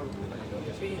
Sim.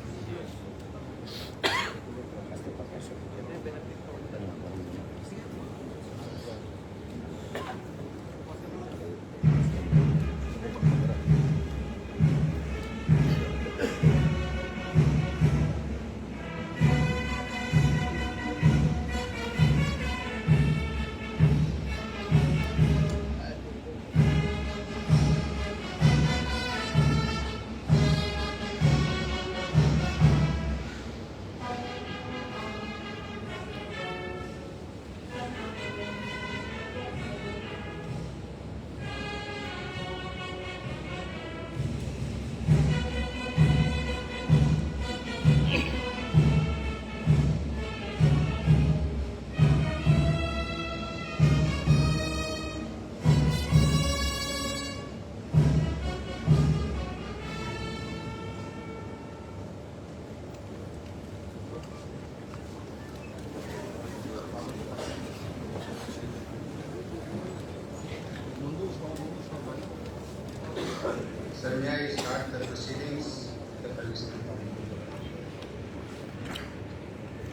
Sir, may I start the proceedings? The permission.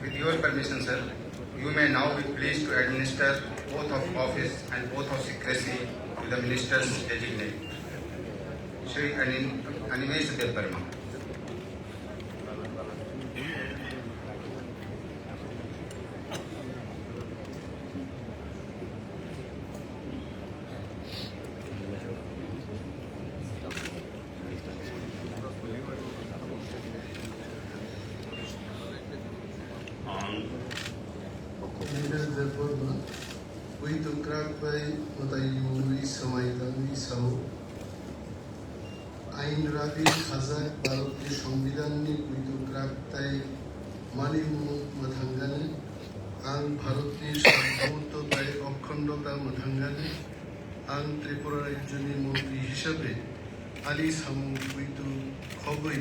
With your permission, sir, you may now be pleased to administer oath of office and oath of secrecy to the ministers designate. Shri Anim- Animesh Dev Burma. রাবি খাজাক ভারতীয় সংবিধাননি কুইতু ক্রাকতাই মালিমু মথাঙ্গানে আং ভারতनि সার্বভৌমত্বতায় অখণ্ডতা মথাঙ্গানে আং ত্রিপুরা রাজ্যनि মন্ত্রী হিসাবে আলি সামু কুইতু খবৈ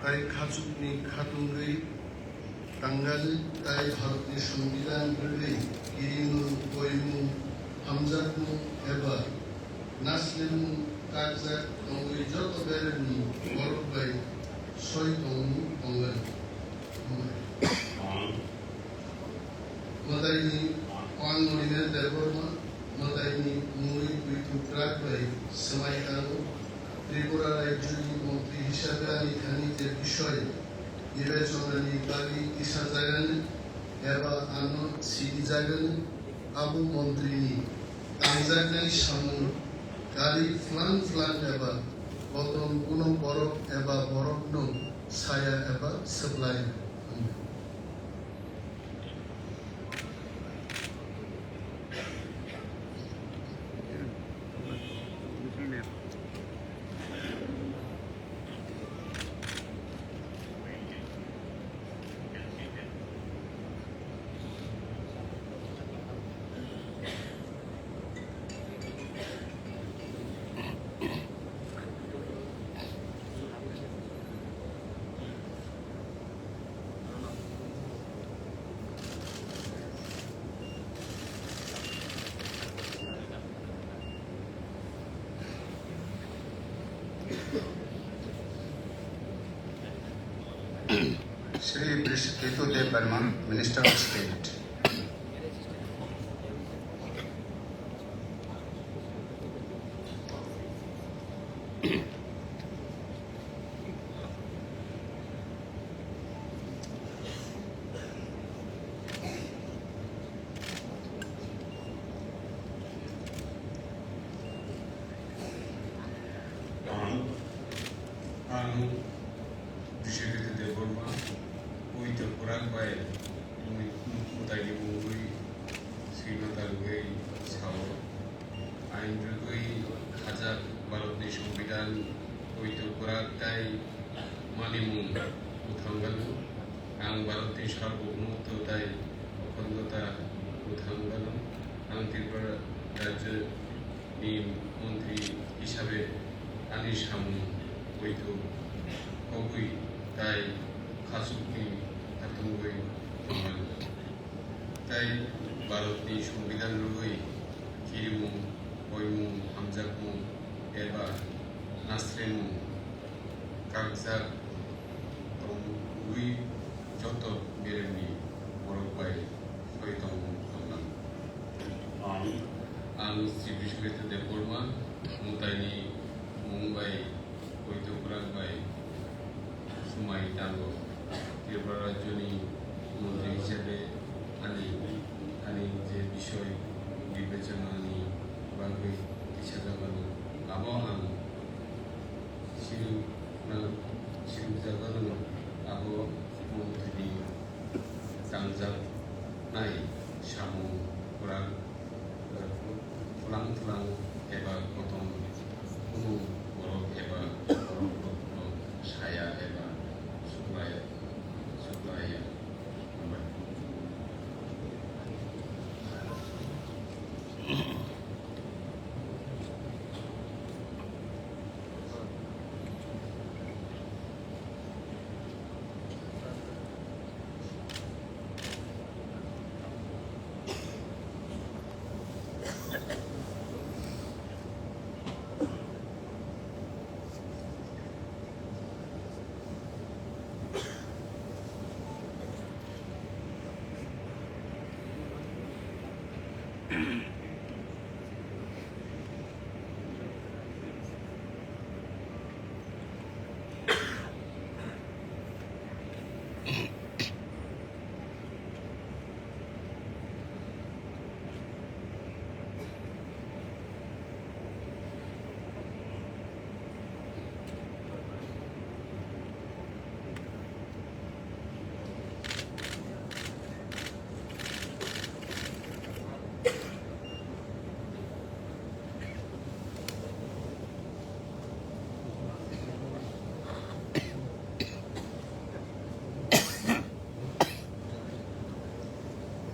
তাই খাচুকনি খাতুঙ্গৈ টাঙ্গাল তাই ভারতের সংবিধান অনুযায়ী কিরিমু কইমু হামজাকমু এবা নাসলিমু taksa onlayacak haberini varıp bey şeytanı onlayın. Madayni on nurine devorma Madayni nuri bituprak bey samay kanu Tripura রাজ্যের মন্ত্রী হিসাবে আমি খানিকের বিষয়ে বিবেচনা নির্বাহী ঈশা জাগান এবার আনন্দ সিডি জাগান আবু মন্ত্রী নি তাই জাগাই সামনে dari flan-flan eba bottom gunung borok eba borok nung saya eba sebelah. Amin. Shri Brish Ketu Dev Burma, Minister of State. Anu, Anu, Bishop Ketu Dev Burma, পবিত্র কোরআন পায়ে মোতালি মুম্বই আইন সাউর হাজার খাজা ভারতের সংবিধান পবিত্র কোরআনটাই মানিমু উথাঙ্গালু আং ভারতের সর্বভৌমত্ব তাই অখণ্ডতা উথাঙ্গালু আং ত্রিপুরা রাজ্য মন্ত্রী হিসাবে আনিস হামু বৈধ কবুই তাই খাসুকি এতগুলোই তাই ভারতীয় সংবিধান লই কিরিমু হইমু হামজাকমু এবার নাসরেমু কাগজাক লুই যত বেরেমনি বরফবাই সহিতম করলাম আমি শ্রী বিশ্বজিৎ দেববর্মা মোতায়নি মুম্বাই হইতে কোরআন বাই সুমাই টাঙ্গর ত্রিপুরা রাজ্য নিয়ে মন্ত্রী হিসেবে আমি আমি যে বিষয় বিবেচনা নিয়ে বাংলাকে সাজাগানো আবহান শিরু শিরু জাগানো আবহ মন্ত্রী নাই সামু কোরআন ফুলাং ফুলাং এবার প্রথম, কোনো বরফ এবার বরফ সায়া এবার শুক্রায়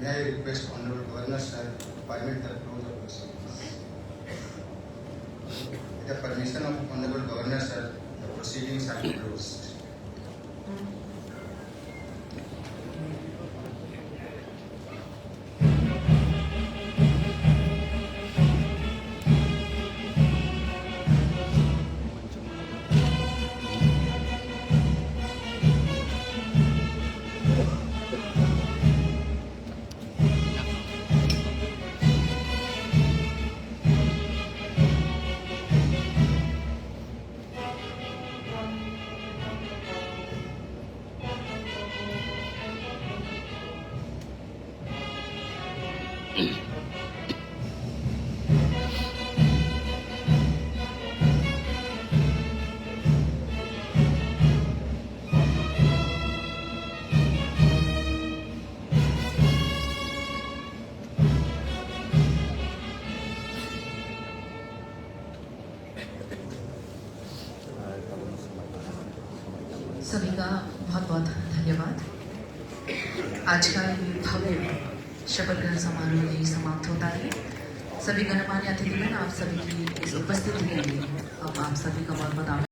May I request Honorable Governor sir to permit the close of proceedings? With the permission of Honorable Governor sir, the proceedings are closed. Mm. सभी का बहुत बहुत धन्यवाद। आज का ये भव्य शपथ ग्रहण समारोह यही समाप्त होता है। सभी गणमान्य अतिथिगण आप सभी की इस उपस्थिति के लिए अब आप सभी का बहुत बहुत